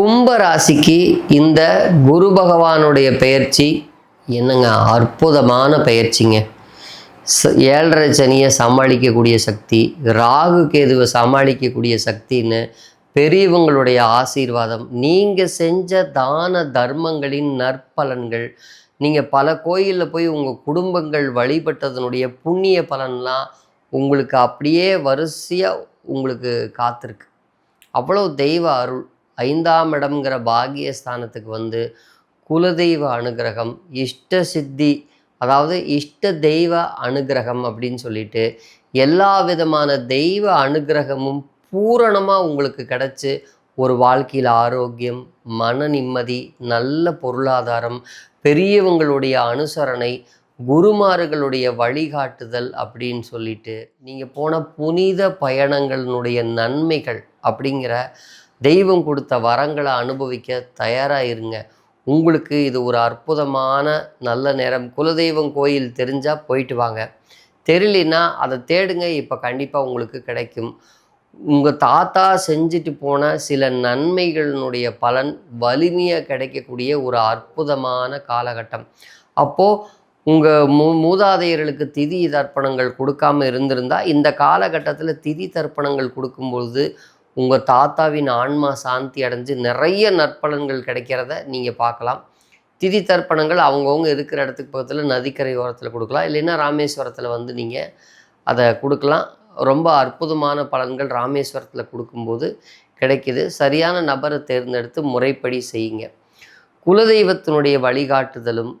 கும்ப ராசிக்கு இந்த குரு பகவானுடைய பெயர்ச்சி என்னங்க அற்புதமான பெயர்ச்சிங்க. ஏழரை சனியை சமாளிக்கக்கூடிய சக்தி ராகு கேதுவை சமாளிக்கக்கூடிய சக்தின்னு பெரியவங்களுடைய ஆசீர்வாதம். நீங்கள் செஞ்ச தான தர்மங்களின் நற்பலன்கள் நீங்கள் பல கோயிலில் போய் உங்கள் குடும்பங்கள் வழிபட்டதனுடைய புண்ணிய பலன்லாம் உங்களுக்கு அப்படியே வரிசையாக உங்களுக்கு காத்திருக்கு. அவ்வளோ தெய்வ அருள். ஐந்தாம் இடம்ங்கிற பாகியஸ்தானத்துக்கு வந்து குலதெய்வ அனுகிரகம் இஷ்ட சித்தி அதாவது இஷ்ட தெய்வ அனுகிரகம் அப்படின்னு சொல்லிட்டு எல்லா விதமான தெய்வ அனுகிரகமும் பூரணமாக உங்களுக்கு கிடச்சி ஒரு வாழ்க்கையில் ஆரோக்கியம் மன நிம்மதி நல்ல பொருளாதாரம் பெரியவங்களுடைய அனுசரணை குருமார்களுடைய வழிகாட்டுதல் அப்படின்னு சொல்லிட்டு நீங்கள் போன புனித பயணங்களினுடைய நன்மைகள் அப்படிங்கிற தெய்வம் கொடுத்த வரங்களை அனுபவிக்க தயாராக இருங்க. உங்களுக்கு இது ஒரு அற்புதமான நல்ல நேரம். குலதெய்வம் கோயில் தெரிஞ்சால் போயிட்டு வாங்க. தெரியலனா அதை தேடுங்க. இப்போ கண்டிப்பாக உங்களுக்கு கிடைக்கும். உங்கள் தாத்தா செஞ்சுட்டு போன சில நன்மைகளினுடைய பலன் வலிமையாக கிடைக்கக்கூடிய ஒரு அற்புதமான காலகட்டம். அப்போது உங்கள் மூ மூதாதையர்களுக்கு திதி தர்ப்பணங்கள் கொடுக்காம இருந்திருந்தால் இந்த காலகட்டத்தில் திதி தர்ப்பணங்கள் கொடுக்கும்பொழுது உங்கள் தாத்தாவின் ஆன்மா சாந்தி அடைஞ்சு நிறைய நற்பலன்கள் கிடைக்கிறத நீங்கள் பார்க்கலாம். திதி தர்ப்பணங்கள் அவங்கவுங்க இருக்கிற இடத்துக்கு பக்கத்தில் நதிக்கரை ஓரத்தில் கொடுக்கலாம். இல்லைன்னா ராமேஸ்வரத்தில் வந்து நீங்கள் அதை கொடுக்கலாம். ரொம்ப அற்புதமான பலன்கள் ராமேஸ்வரத்தில் கொடுக்கும்போது கிடைக்கிது. சரியான நபரை தேர்ந்தெடுத்து முறைப்படி செய்யுங்க. குலதெய்வத்தினுடைய வழிகாட்டுதலும்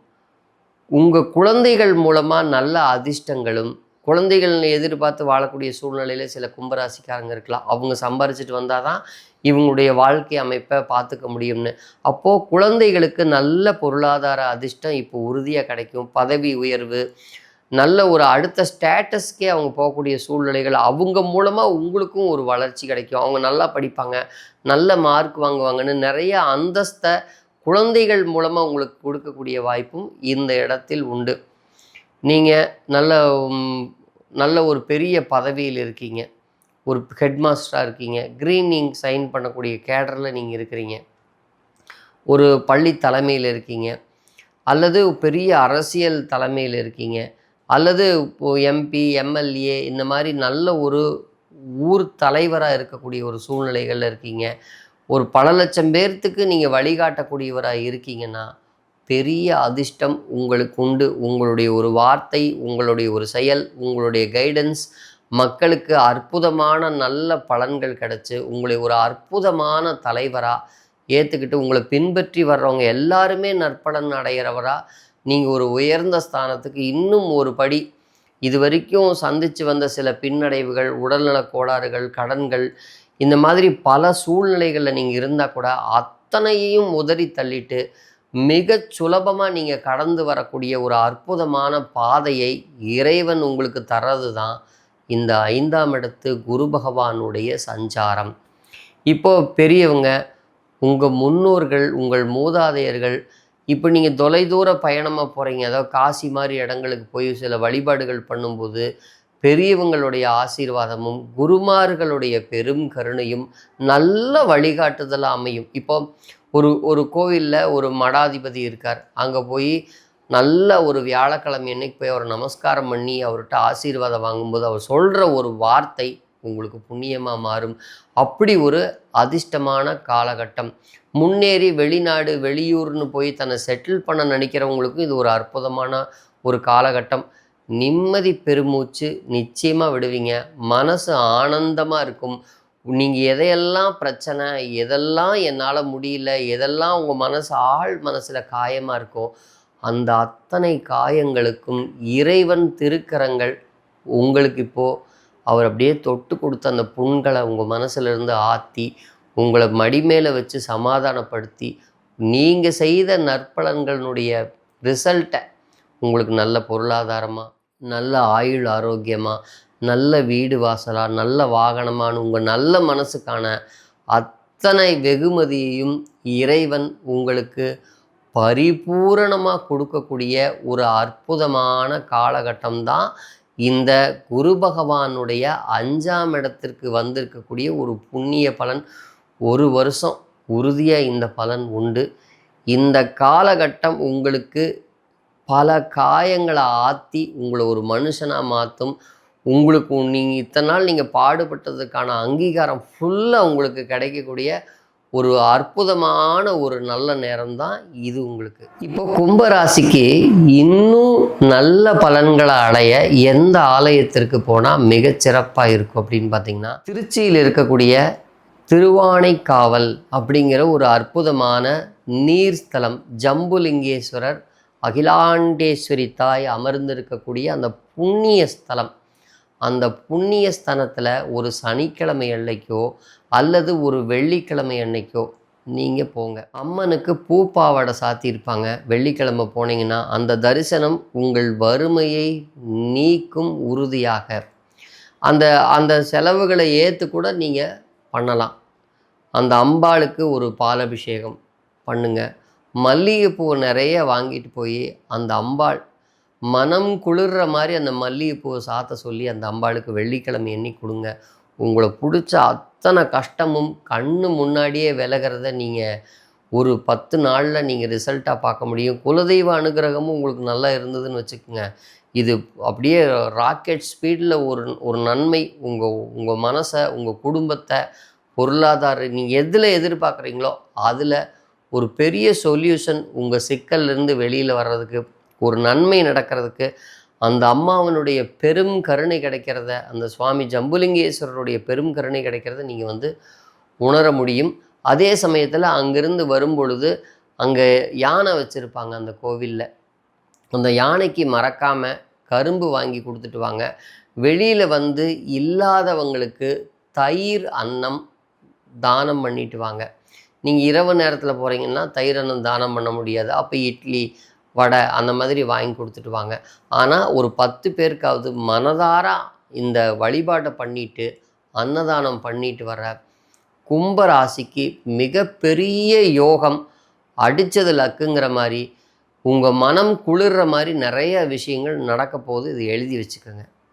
உங்கள் குழந்தைகள் மூலமாக நல்ல அதிர்ஷ்டங்களும் குழந்தைகள் எதிர்பார்த்து வாழக்கூடிய சூழ்நிலையில் சில கும்பராசிக்காரங்க இருக்கலாம். அவங்க சம்பாரிச்சிட்டு வந்தால் தான் இவங்களுடைய வாழ்க்கை அமைப்பை பார்த்துக்க முடியும்னு. அப்போது குழந்தைகளுக்கு நல்ல பொருளாதார அதிர்ஷ்டம் இப்போ உறுதியாக கிடைக்கும். பதவி உயர்வு நல்ல ஒரு அடுத்த ஸ்டேட்டஸ்க்கே அவங்க போகக்கூடிய சூழ்நிலைகள் அவங்க மூலமாக உங்களுக்கும் ஒரு வளர்ச்சி கிடைக்கும். அவங்க நல்லா படிப்பாங்க நல்ல மார்க் வாங்குவாங்கன்னு நிறைய அந்தஸ்தை குழந்தைகள் மூலமாக உங்களுக்கு கொடுக்கக்கூடிய வாய்ப்பும் இந்த இடத்தில் உண்டு. நீங்கள் நல்ல நல்ல ஒரு பெரிய பதவியில் இருக்கீங்க. ஒரு ஹெட்மாஸ்டராக இருக்கீங்க. க்ரீனிங் சைன் பண்ணக்கூடிய கேடரில் நீங்கள் இருக்கிறீங்க. ஒரு பள்ளி தலைமையில் இருக்கீங்க. அல்லது பெரிய அரசியல் தலைமையில் இருக்கீங்க. அல்லது இப்போ எம்பி எம்எல்ஏ இந்த மாதிரி நல்ல ஒரு ஊர் தலைவராக இருக்கக்கூடிய ஒரு சூழ்நிலைகளில் இருக்கீங்க. ஒரு பல லட்சம் பேர்த்துக்கு நீங்கள் வழிகாட்டக்கூடியவராக இருக்கீங்கன்னா பெரிய அதிர்ஷ்டம் உங்களுக்கு உண்டு. உங்களுடைய ஒரு வார்த்தை உங்களுடைய ஒரு செயல் உங்களுடைய கைடன்ஸ் மக்களுக்கு அற்புதமான நல்ல பலன்கள் கிடச்சி உங்களை ஒரு அற்புதமான தலைவராக ஏற்றுக்கிட்டு உங்களை பின்பற்றி வர்றவங்க எல்லாருமே நற்பலன் அடைகிறவரா நீங்கள் ஒரு உயர்ந்த ஸ்தானத்துக்கு இன்னும் ஒரு படி இது வரைக்கும் சந்தித்து வந்த சில பின்னடைவுகள் உடல்நலக் கோளாறுகள் கடன்கள் இந்த மாதிரி பல சூழ்நிலைகளில் நீங்கள் இருந்தால் கூட அத்தனையையும் உதறி தள்ளிட்டு மிக சுலபமாக நீங்கள் கடந்து வரக்கூடிய ஒரு அற்புதமான பாதையை இறைவன் உங்களுக்கு தர்றது தான் இந்த ஐந்தாம் இடத்து குரு பகவானுடைய சஞ்சாரம். இப்போ பெரியவங்க உங்கள் முன்னோர்கள் உங்கள் மூதாதையர்கள் இப்போ நீங்கள் தொலைதூர பயணமாக போகிறீங்க அதாவது காசி மாதிரி இடங்களுக்கு போய் சில வழிபாடுகள் பண்ணும்போது பெரியவங்களுடைய ஆசீர்வாதமும் குருமார்களுடைய பெரும் கருணையும் நல்ல வழிகாட்டுதலாக அமையும். இப்போ ஒரு ஒரு கோவிலில் ஒரு மடாதிபதி இருக்கார். அங்கே போய் நல்ல ஒரு வியாழக்கிழமை அன்னைக்கு போய் அவர் நமஸ்காரம் பண்ணி அவர்கிட்ட ஆசீர்வாதம் வாங்கும்போது அவர் சொல்கிற ஒரு வார்த்தை உங்களுக்கு புண்ணியமாக மாறும். அப்படி ஒரு அதிர்ஷ்டமான காலகட்டம். முன்னேறி வெளிநாடு வெளியூர்னு போய் தன்னை செட்டில் பண்ண நினைக்கிறவங்களுக்கும் இது ஒரு அற்புதமான ஒரு காலகட்டம். நிம்மதி பெருமூச்சு நிச்சயமாக விடுவீங்க. மனசு ஆனந்தமாக இருக்கும். நீங்கள் எதையெல்லாம் பிரச்சனை எதெல்லாம் என்னால் முடியல எதெல்லாம் உங்கள் மனசு ஆழ் மனசில் காயமாக இருக்கோ அந்த அத்தனை காயங்களுக்கும் இறைவன் திருக்கரங்கள் உங்களுக்கு இப்போது அவர் அப்படியே தொட்டு கொடுத்த அந்த புண்களை உங்கள் மனசுலேருந்து ஆற்றி உங்களை மடி மேலே வச்சு சமாதானப்படுத்தி நீங்கள் செய்த நற்பலன்களினுடைய ரிசல்ட்டை உங்களுக்கு நல்ல பொருளாதாரமாக நல்ல ஆயுள் ஆரோக்கியமாக நல்ல வீடு வாசலாக நல்ல வாகனமான உங்கள் நல்ல மனசுக்கான அத்தனை வெகுமதியையும் இறைவன் உங்களுக்கு பரிபூரணமாக கொடுக்கக்கூடிய ஒரு அற்புதமான காலகட்டம் தான் இந்த குரு பகவானுடைய அஞ்சாம் இடத்திற்கு வந்திருக்கக்கூடிய ஒரு புண்ணிய பலன். ஒரு வருஷம் உறுதியாக இந்த பலன் உண்டு. இந்த காலகட்டம் உங்களுக்கு பல காயங்களை ஆற்றி உங்களை ஒரு மனுஷனாக மாற்றும் உங்களுக்கு நீங்கள் இத்தனை நாள் நீங்கள் பாடுபட்டதுக்கான அங்கீகாரம் ஃபுல்லாக உங்களுக்கு கிடைக்கக்கூடிய ஒரு அற்புதமான ஒரு நல்ல நேரம் தான் இது உங்களுக்கு. இப்போ கும்பராசிக்கு இன்னும் நல்ல பலன்களை அடைய எந்த ஆலயத்திற்கு போனால் மிகச்சிறப்பாக இருக்கும் அப்படின்னு பார்த்தீங்கன்னா திருச்சியில் இருக்கக்கூடிய திருவானைக்காவல் அப்படிங்கிற ஒரு அற்புதமான நீர்ஸ்தலம் ஜம்புலிங்கேஸ்வரர் அகிலாண்டேஸ்வரி தாய் அமர்ந்திருக்கக்கூடிய அந்த புண்ணிய ஸ்தலம். அந்த புண்ணிய ஸ்தலத்தில் ஒரு சனிக்கிழமை அன்னைக்கோ அல்லது ஒரு வெள்ளிக்கிழமை அன்னைக்கோ நீங்கள் போங்க. அம்மனுக்கு பூப்பாவாடை சாத்தியிருப்பாங்க. வெள்ளிக்கிழமை போனீங்கன்னா அந்த தரிசனம் உங்கள் வறுமையை நீக்கும் உறுதியாக. அந்த அந்த செலவுகளை ஏற்று கூட நீங்கள் பண்ணலாம். அந்த அம்பாளுக்கு ஒரு பாலபிஷேகம் பண்ணுங்கள் மல்லிகைப்பூ நிறைய வாங்கிட்டு போய் அந்த அம்பாள் மனம் குளிர்ற மாதிரி அந்த மல்லிகைப்பூவை சாத்த சொல்லி அந்த அம்பாளுக்கு வெள்ளிக்கிழமை எண்ணி கொடுங்க. உங்களை பிடிச்ச அத்தனை கஷ்டமும் கண்ணு முன்னாடியே விலகிறத நீங்கள் ஒரு பத்து நாளில் நீங்கள் ரிசல்ட்டாக பார்க்க முடியும். குலதெய்வ அனுகிரகமும் உங்களுக்கு நல்லா இருந்ததுன்னு வச்சுக்கோங்க. இது அப்படியே ராக்கெட் ஸ்பீடில் ஒரு ஒரு நன்மை உங்கள் உங்கள் மனசை உங்கள் குடும்பத்தை பொருளாதார நீங்கள் எதில் எதிர்பார்க்குறீங்களோ அதில் ஒரு பெரிய சொல்யூஷன் உங்கள் சிக்கல்லேருந்து வெளியில் வர்றதுக்கு ஒரு நன்மை நடக்கிறதுக்கு அந்த அம்மாவனுடைய பெரும் கருணை கிடைக்கிறத அந்த சுவாமி ஜம்புலிங்கேஸ்வரருடைய பெரும் கருணை கிடைக்கிறத நீங்கள் வந்து உணர முடியும். அதே சமயத்தில் அங்கிருந்து வரும்பொழுது அங்கே யானை வச்சுருப்பாங்க அந்த கோவிலில். அந்த யானைக்கு மறக்காமல் கரும்பு வாங்கி கொடுத்துட்டு வாங்க. வெளியில் வந்து இல்லாதவங்களுக்கு தயிர் அன்னம் தானம் பண்ணிட்டு வாங்க. நீங்கள் இரவு நேரத்தில் போகிறீங்கன்னா தயிர் அன்னம் தானம் பண்ண முடியாது. அப்போ இட்லி வடை அந்த மாதிரி வாங்கி கொடுத்துட்டு வாங்க. ஆனால் ஒரு பத்து பேருக்காவது மனதார இந்த வழிபாட்டை பண்ணிட்டு அன்னதானம் பண்ணிட்டு வர கும்பராசிக்கு மிகப்பெரிய யோகம் அடித்தது லக்குங்கிற மாதிரி உங்கள் மனம் குளிர்ற மாதிரி நிறைய விஷயங்கள் நடக்க போகுது இது எழுதி வச்சுக்கோங்க.